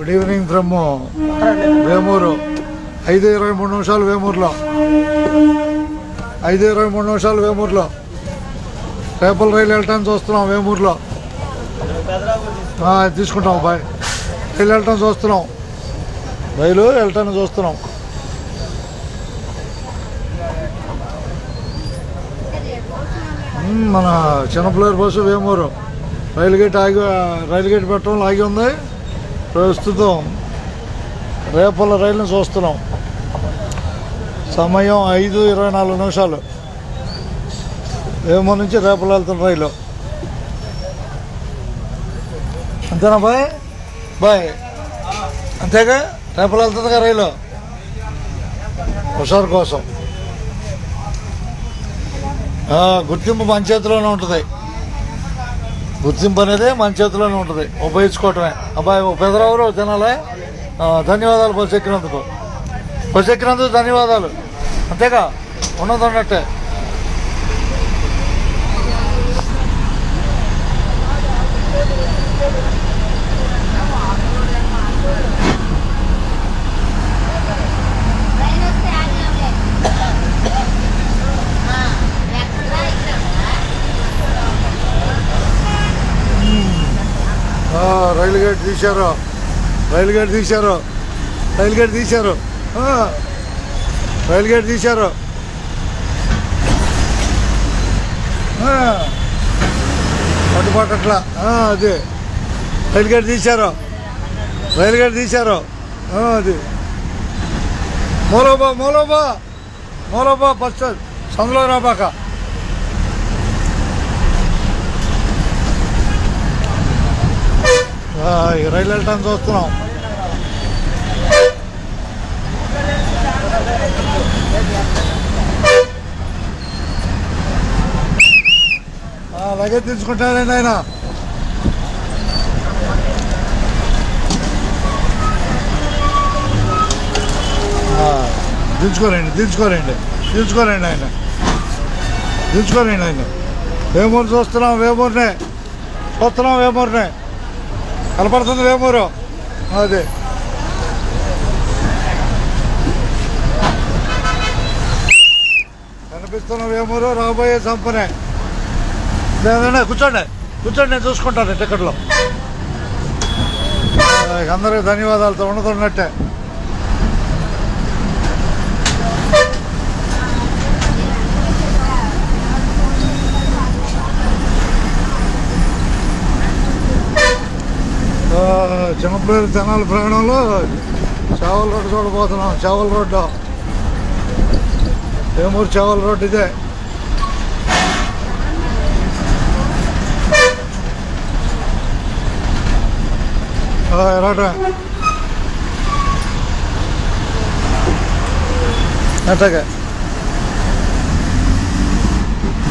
Good evening from Vemuru ఐదు ఇరవై మూడు నిమిషాలు వేమూరులో ఐదు ఇరవై మూడు నిమిషాలు వేమూరులో రేపల రైలు వెళ్ళటానికి చూస్తున్నాం వేమూరులో తీసుకుంటాం బాయ్. రైలు వెళ్ళటం చూస్తున్నాం. రైలు వెళ్ళటానికి చూస్తున్నాం. మన చిన్నపిల్లల బస్సు వేమూరు రైలు గేట్ ఆగి రైలు గేట్ పెట్టడం ఆగి ఉంది. ప్రస్తుతం రేపల రైలును చూస్తున్నాం. సమయం ఐదు ఇరవై నాలుగు నిమిషాలు. వేమూరు నుంచి రేపలు వెళ్తున్న రైలు. అంతేనా బాయ్? బాయ్. అంతేగా? రేపలు వెళ్తుందిగా రైలు. హుషారు కోసం. గుర్తింపు మంచేతిలోనే ఉంటుంది. గుర్తింపు అనేది మన చేతిలోనే ఉంటుంది. ఉపయోగించుకోవటమే. అబ్బాయి పెదరావురు జనాలే ధన్యవాదాలు బస్సు ఎక్కినందుకు బస్సు ఎక్కినందుకు ధన్యవాదాలు. అంతేగా ఉన్నది ఉన్నట్టే రైలు గేట్ తీశారు. రైలు గేట్ తీశారు. రైలు గేట్ తీశారు. రైలు గేట్ తీశారు. పట్టుబాటు అట్లా అది. రైలు గేట్ తీశారు. రైలు గేట్ తీశారు అది. మూలోబా మూలోబా మూలోబా ఫస్ట్ సందులో రాబాక. రైలు వెళ్ళటం చూస్తున్నాం. లగేజ్ అలాగే తీసుకుంటానండి ఆయన. దించుకోరండి దించుకోరండి దించుకోరండి ఆయన. దించుకోరండి ఆయన. వేమూరు చూస్తున్నాం వేమూరునే. చూస్తున్నాం వేమూరునే. కనపడుతుంది వేమూరు అదే. కనిపిస్తున్న వేమూరు రాబోయే సంపనే. లేదండి కూర్చోండి. కూర్చోండి నేను చూసుకుంటాను టికెట్లో. అందరికి ధన్యవాదాలతో ఉండదున్నట్టే చిన్నపిల్లల తెనాలి ప్రయాణంలో చావల్ రోడ్డు చూడబోతున్నాం చావల్ రోడ్డు. వేమూరు చావల్ రోడ్డు ఇదే. ఆ, రాట అట్టగా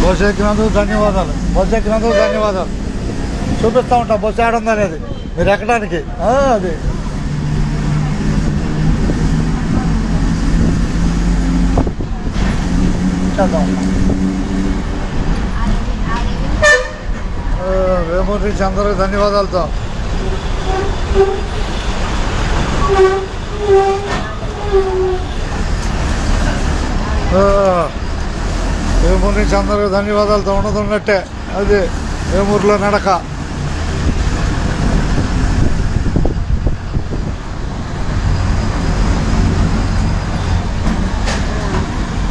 బస్సు ఎక్కినందుకు ధన్యవాదాలు. బస్సు ఎక్కినందుకు ధన్యవాదాలు. చూపిస్తూ ఉంటాం బస్సు ఏడుంది అనేది. మీరు ఎక్కడానికి? అది. చేద్దాం. ఆ, అందరికి ధన్యవాదాలతో. వేమూరి వేమూరు అందరికి ధన్యవాదాలతో ఉన్నది ఉన్నట్టే. అది వేమూరులో నడక.